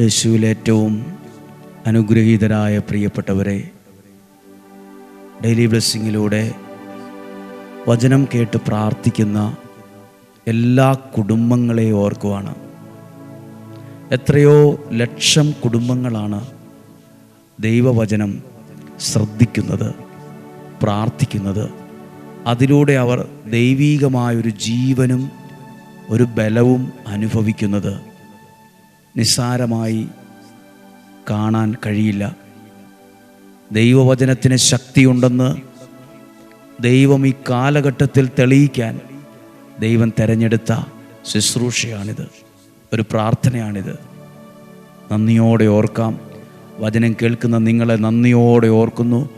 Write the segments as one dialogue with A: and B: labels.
A: യേശുവിൽ ഏറ്റവും അനുഗ്രഹീതരായ പ്രിയപ്പെട്ടവരെ ഡെയിലി ബ്ലെസ്സിങ്ങിലൂടെ വചനം കേട്ട് പ്രാർത്ഥിക്കുന്ന എല്ലാ കുടുംബങ്ങളെയും ഓർക്കുവാണ്. എത്രയോ ലക്ഷം കുടുംബങ്ങളാണ് ദൈവവചനം ശ്രദ്ധിക്കുന്നത് പ്രാർത്ഥിക്കുന്നത്. അതിലൂടെ അവർ ദൈവീകമായൊരു ജീവനും ഒരു ബലവും അനുഭവിക്കുന്നത്. നിസ്സാരമായി കാണാൻ കഴിയില്ല. ദൈവവചനത്തിന് ശക്തിയുണ്ടെന്ന് ദൈവം ഈ കാലഘട്ടത്തിൽ തെളിയിക്കാൻ ദൈവം തിരഞ്ഞെടുത്ത ശുശ്രൂഷയാണിത്. ഒരു പ്രാർത്ഥനയാണിത്. നന്ദിയോടെ ഓർക്കാം. വചനം കേൾക്കുന്ന നിങ്ങളെ നന്ദിയോടെ ഓർക്കുന്നു.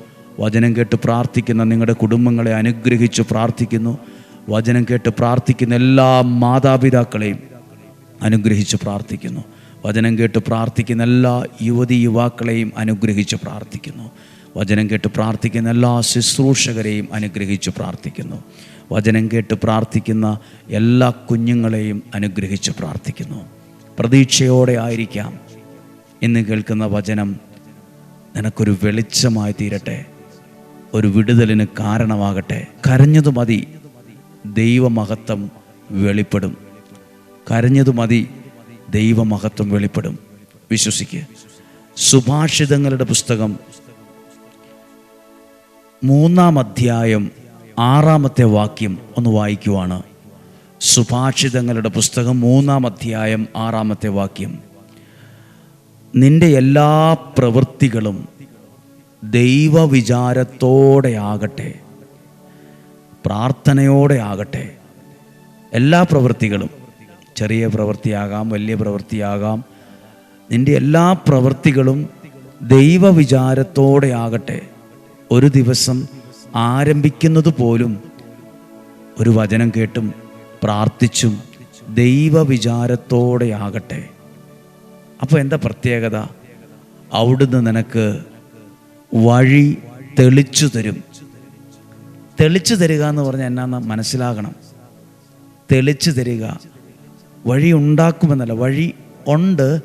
A: വചനം കേട്ട് പ്രാർത്ഥിക്കുന്ന നിങ്ങളുടെ കുടുംബങ്ങളെ അനുഗ്രഹിച്ച് പ്രാർത്ഥിക്കുന്നു. വചനം കേട്ട് പ്രാർത്ഥിക്കുന്ന എല്ലാ മാതാപിതാക്കളെയും അനുഗ്രഹിച്ച് പ്രാർത്ഥിക്കുന്നു. വചനം കേട്ട് പ്രാർത്ഥിക്കുന്ന എല്ലാ യുവതി യുവാക്കളെയും അനുഗ്രഹിച്ച് പ്രാർത്ഥിക്കുന്നു. വചനം കേട്ട് പ്രാർത്ഥിക്കുന്ന എല്ലാ ശുശ്രൂഷകരെയും അനുഗ്രഹിച്ച് പ്രാർത്ഥിക്കുന്നു. വചനം കേട്ട് പ്രാർത്ഥിക്കുന്ന എല്ലാ കുഞ്ഞുങ്ങളെയും അനുഗ്രഹിച്ച് പ്രാർത്ഥിക്കുന്നു. പ്രതീക്ഷയോടെ ആയിരിക്കാം. ഇന്ന് കേൾക്കുന്ന വചനം നിനക്കൊരു വെളിച്ചമായി തീരട്ടെ. ഒരു വിടുതലിന് കാരണമാകട്ടെ. കരഞ്ഞതു മതി. ദൈവമഹത്വം വെളിപ്പെടും. കരഞ്ഞതു മതി. ദൈവമഹത്വം വെളിപ്പെടും. വിശ്വസിക്കുക സുഭാഷിതങ്ങളുടെ പുസ്തകം മൂന്നാം അധ്യായം ആറാമത്തെ വാക്യം ഒന്ന് വായിക്കുവാണ്. സുഭാഷിതങ്ങളുടെ പുസ്തകം മൂന്നാം അധ്യായം ആറാമത്തെ വാക്യം. നിന്റെ എല്ലാ പ്രവൃത്തികളും ദൈവവിചാരത്തോടെ ആകട്ടെ. പ്രാർത്ഥനയോടെ ആകട്ടെ. എല്ലാ പ്രവൃത്തികളും ചെറിയ പ്രവൃത്തിയാകാം വലിയ പ്രവൃത്തിയാകാം. നിന്റെ എല്ലാ പ്രവൃത്തികളും ദൈവവിചാരത്തോടെ ആകട്ടെ. ഒരു ദിവസം ആരംഭിക്കുന്നത് പോലും ഒരു വചനം കേട്ടും പ്രാർത്ഥിച്ചും ദൈവവിചാരത്തോടെ ആകട്ടെ. അപ്പോൾ എന്താ പ്രത്യേകത? അവിടുന്ന് നിനക്ക് വഴി തെളിച്ചു തരും. തെളിച്ചു തരിക എന്ന് പറഞ്ഞാൽ എന്നാന്ന് മനസ്സിലാകണം. തെളിച്ചു തരിക. വഴി ഉണ്ടാക്കുമെന്നല്ല വഴി ഉണ്ട്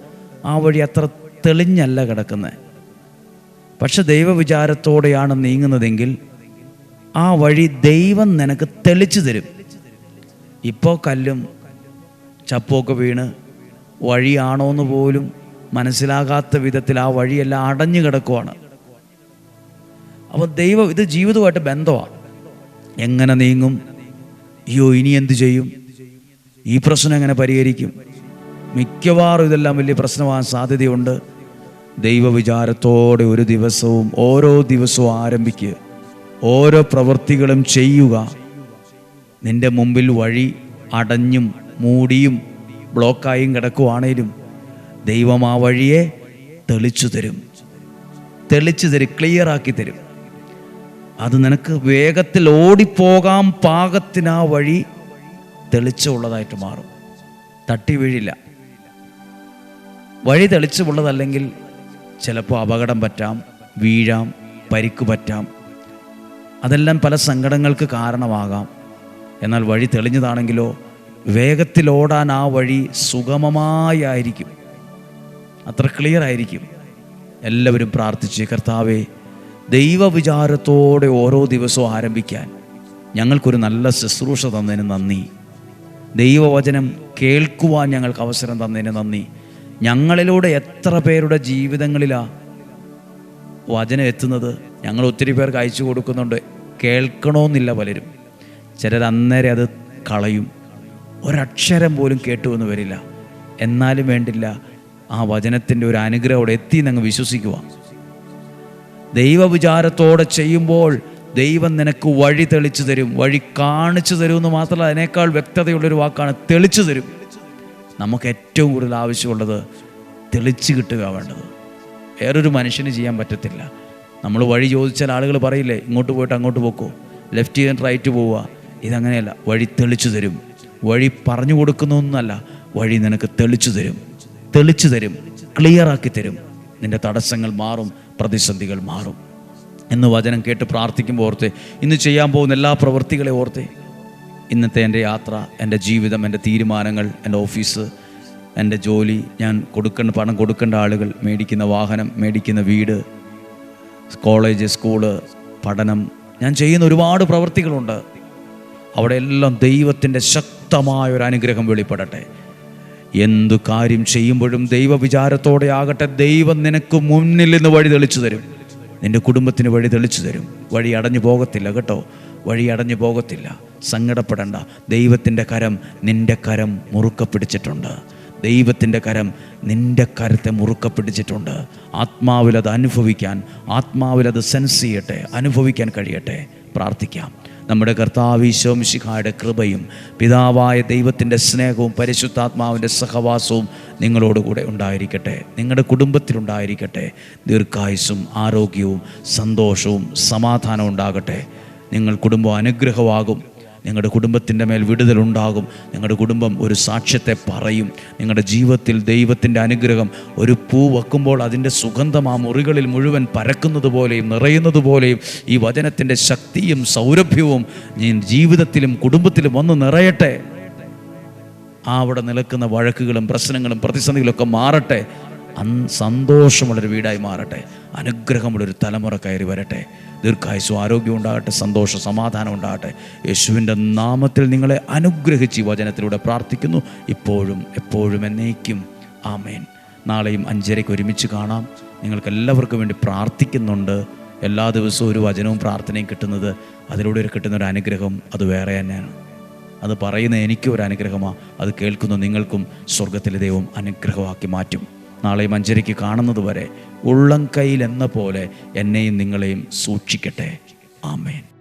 A: ആ വഴി അത്ര തെളിഞ്ഞല്ല കിടക്കുന്നത് പക്ഷെ ദൈവവിചാരത്തോടെയാണ് നീങ്ങുന്നതെങ്കിൽ ആ വഴി ദൈവം നിനക്ക് തെളിച്ചു തരും. ഇപ്പോൾ കല്ലും ചപ്പൊക്കെ വീണ് വഴിയാണോ എന്ന് പോലും മനസ്സിലാകാത്ത വിധത്തിൽ ആ വഴിയെല്ലാം അടഞ്ഞു കിടക്കുവാണ്. അപ്പോൾ ദൈവം ഇത് ജീവിതമായിട്ട് ബന്ധമാണ് എങ്ങനെ നീങ്ങും? അയ്യോ ഇനി എന്തു ചെയ്യും? ഈ പ്രശ്നം എങ്ങനെ പരിഹരിക്കും? മിക്കവാറും ഇതെല്ലാം വലിയ പ്രശ്നമാകാൻ സാധ്യതയുണ്ട്. ദൈവവിചാരത്തോടെ ഒരു ദിവസവും ഓരോ ദിവസവും ആരംഭിക്കുക. ഓരോ പ്രവൃത്തികളും ചെയ്യുക. നിന്റെ മുമ്പിൽ വഴി അടഞ്ഞും മൂടിയും ബ്ലോക്കായും കിടക്കുവാണേലും ദൈവം ആ വഴിയെ തെളിച്ചു തരും. തെളിച്ചു തരും ക്ലിയറാക്കി തരും. അത് നിനക്ക് വേഗത്തിൽ ഓടിപ്പോകാൻ പാകത്തിന് ആ വഴി തെളിച്ചമുള്ളതായിട്ട് മാറും. തട്ടി വീഴില്ല. വഴി തെളിച്ചമുള്ളതല്ലെങ്കിൽ ചിലപ്പോൾ അപകടം പറ്റാം വീഴാം പരിക്ക് പറ്റാം. അതെല്ലാം പല സങ്കടങ്ങൾക്ക് കാരണമാകാം. എന്നാൽ വഴി തെളിഞ്ഞതാണെങ്കിലോ വേഗത്തിൽ ഓടാൻ ആ വഴി സുഗമമായിരിക്കും അത്ര ക്ലിയർ ആയിരിക്കും. എല്ലാവരും പ്രാർത്ഥിച്ച് കർത്താവെ ദൈവവിചാരത്തോടെ ഓരോ ദിവസവും ആരംഭിക്കാൻ ഞങ്ങൾക്കൊരു നല്ല ശുശ്രൂഷ തന്നതിന് നന്ദി. ദൈവവചനം കേൾക്കുവാൻ ഞങ്ങൾക്ക് അവസരം തന്നതിന് നന്ദി. ഞങ്ങളിലൂടെ എത്ര പേരുടെ ജീവിതങ്ങളിലാണ് വചനം എത്തുന്നത്? ഞങ്ങൾ ഒത്തിരി പേർക്ക് അയച്ചു കൊടുക്കുന്നുണ്ട്. കേൾക്കണമെന്നില്ല പലരും. ചിലർ അന്നേരം അത് കളയും. ഒരക്ഷരം പോലും കേട്ടു എന്ന് വരില്ല. എന്നാലും വേണ്ടില്ല ആ വചനത്തിന്റെ ഒരു അനുഗ്രഹം അവിടെ എത്തി എന്നങ്ങ് വിശ്വസിക്കുക ദൈവവിചാരത്തോടെ ചെയ്യുമ്പോൾ ദൈവം നിനക്ക് വഴി തെളിച്ചു തരും വഴി കാണിച്ചു തരും എന്ന് മാത്രമല്ല അതിനേക്കാൾ വ്യക്തതയുള്ളൊരു വാക്കാണ് തെളിച്ചു തരും. നമുക്ക് ഏറ്റവും കൂടുതൽ ആവശ്യമുള്ളത് തെളിച്ച് കിട്ടുക വേണ്ടത്. വേറൊരു മനുഷ്യന് ചെയ്യാൻ പറ്റത്തില്ല. നമ്മൾ വഴി ചോദിച്ചാൽ ആളുകൾ പറയില്ലേ ഇങ്ങോട്ട് പോയിട്ട് അങ്ങോട്ട് പോക്കോ ലെഫ്റ്റ് ചെയ്യാൻ റൈറ്റ് പോവുക. ഇതങ്ങനെയല്ല. വഴി തെളിച്ചു തരും. വഴി പറഞ്ഞു കൊടുക്കുന്നൊന്നല്ല വഴി നിനക്ക് തെളിച്ചു തരും. തെളിച്ചു തരും. ക്ലിയറാക്കി തരും. നിന്റെ തടസ്സങ്ങൾ മാറും പ്രതിസന്ധികൾ മാറും. എന്ന് വചനം കേട്ട് പ്രാർത്ഥിക്കുമ്പോൾ ഓർത്തെ ഇന്ന് ചെയ്യാൻ പോകുന്ന എല്ലാ പ്രവൃത്തികളെ ഓർത്തെ. ഇന്നത്തെ എന്റെ യാത്ര എന്റെ ജീവിതം എന്റെ തീരുമാനങ്ങൾ എന്റെ ഓഫീസ് എന്റെ ജോലി ഞാൻ കൊടുക്കേണ്ട പണം കൊടുക്കേണ്ട ആളുകൾ മേടിക്കുന്ന വാഹനം മേടിക്കുന്ന വീട് കോളേജ് സ്കൂൾ പഠനം. ഞാൻ ചെയ്യുന്ന ഒരുപാട് പ്രവൃത്തികളുണ്ട്. അവിടെ എല്ലാം ദൈവത്തിന്റെ ശക്തമായ ഒരു അനുഗ്രഹം വെളിപ്പെടട്ടെ. എന്തു കാര്യം ചെയ്യുമ്പോഴും ദൈവവിചാരത്തോടെ ആകട്ടെ. ദൈവം നിനക്ക് മുന്നിൽ നിന്ന് വഴി തെളിച്ചു തരും. നിന്റെ കുടുംബത്തിന് വഴി തെളിച്ചു തരും. വഴി അടഞ്ഞു പോകത്തില്ല കേട്ടോ. വഴി അടഞ്ഞു പോകത്തില്ല. സങ്കടപ്പെടണ്ട. ദൈവത്തിന്റെ കരം നിന്റെ കരം മുറുക്ക പിടിച്ചിട്ടുണ്ട്. ദൈവത്തിന്റെ കരം നിന്റെ കരത്തെ മുറുക്ക പിടിച്ചിട്ടുണ്ട്. ആത്മാവിൽ അത് അനുഭവിക്കാൻ ആത്മാവിലത് സെൻസ് ചെയ്യട്ടെ അനുഭവിക്കാൻ കഴിയട്ടെ പ്രാർത്ഥിക്കാം. നമ്മുടെ കർത്താവിശോംശിഖായുടെ കൃപയും പിതാവായ ദൈവത്തിന്റെ സ്നേഹവും പരിശുദ്ധാത്മാവിന്റെ സഹവാസവും നിങ്ങളോടുകൂടെ ഉണ്ടായിരിക്കട്ടെ. നിങ്ങളുടെ കുടുംബത്തിലുണ്ടായിരിക്കട്ടെ. ദീർഘായുസും ആരോഗ്യവും സന്തോഷവും സമാധാനവും ഉണ്ടാകട്ടെ. നിങ്ങൾ കുടുംബം അനുഗ്രഹമാകും. നിങ്ങളുടെ കുടുംബത്തിന്റെ മേൽ വിടുതലുണ്ടാകും നിങ്ങളുടെ കുടുംബം ഒരു സാക്ഷ്യത്തെ പറയും. നിങ്ങളുടെ ജീവിതത്തിൽ ദൈവത്തിന്റെ അനുഗ്രഹം ഒരു പൂ വെക്കുമ്പോൾ അതിന്റെ സുഗന്ധം ആ മുറികളിൽ മുഴുവൻ പരക്കുന്നത് പോലെയും നിറയുന്നത് പോലെയും ഈ വചനത്തിന്റെ ശക്തിയും സൗരഭ്യവും ജീവിതത്തിലും കുടുംബത്തിലും വന്ന് നിറയട്ടെ. ആ അവിടെ നിൽക്കുന്ന വഴക്കുകളും പ്രശ്നങ്ങളും പ്രതിസന്ധികളൊക്കെ മാറട്ടെ. അൻ സന്തോഷമുള്ളൊരു വീടായി മാറട്ടെ. അനുഗ്രഹമുള്ളൊരു തലമുറ കയറി വരട്ടെ. ദീർഘായുസ്സും ആരോഗ്യം ഉണ്ടാകട്ടെ. സന്തോഷം സമാധാനം ഉണ്ടാകട്ടെ. യേശുവിന്റെ നാമത്തിൽ നിങ്ങളെ അനുഗ്രഹിച്ച് വചനത്തിലൂടെ പ്രാർത്ഥിക്കുന്നു. ഇപ്പോഴും എപ്പോഴും എന്നേക്കും. ആമേൻ. നാളെയും അഞ്ചരയ്ക്ക് ഒരുമിച്ച് കാണാം. നിങ്ങൾക്ക് എല്ലാവർക്കും വേണ്ടി പ്രാർത്ഥിക്കുന്നുണ്ട്. എല്ലാ ദിവസവും ഒരു വചനവും പ്രാർത്ഥനയും കിട്ടുന്നത് അതിലൂടെ ഒരു കിട്ടുന്ന ഒരു അനുഗ്രഹം അത് വേറെ തന്നെയാണ്. അത് പറയുന്ന എനിക്കും ഒരു അനുഗ്രഹമാണ് അത് കേൾക്കുന്ന നിങ്ങൾക്കും സ്വർഗത്തിലെ ദൈവം അനുഗ്രഹമാക്കി മാറ്റും. നാളെ മഞ്ചരിക്ക് കാണുന്നത് വരെ ഉള്ളം കയ്യിൽ എന്ന പോലെ എന്നെയും നിങ്ങളെയും സൂക്ഷിക്കട്ടെ. ആമേൻ.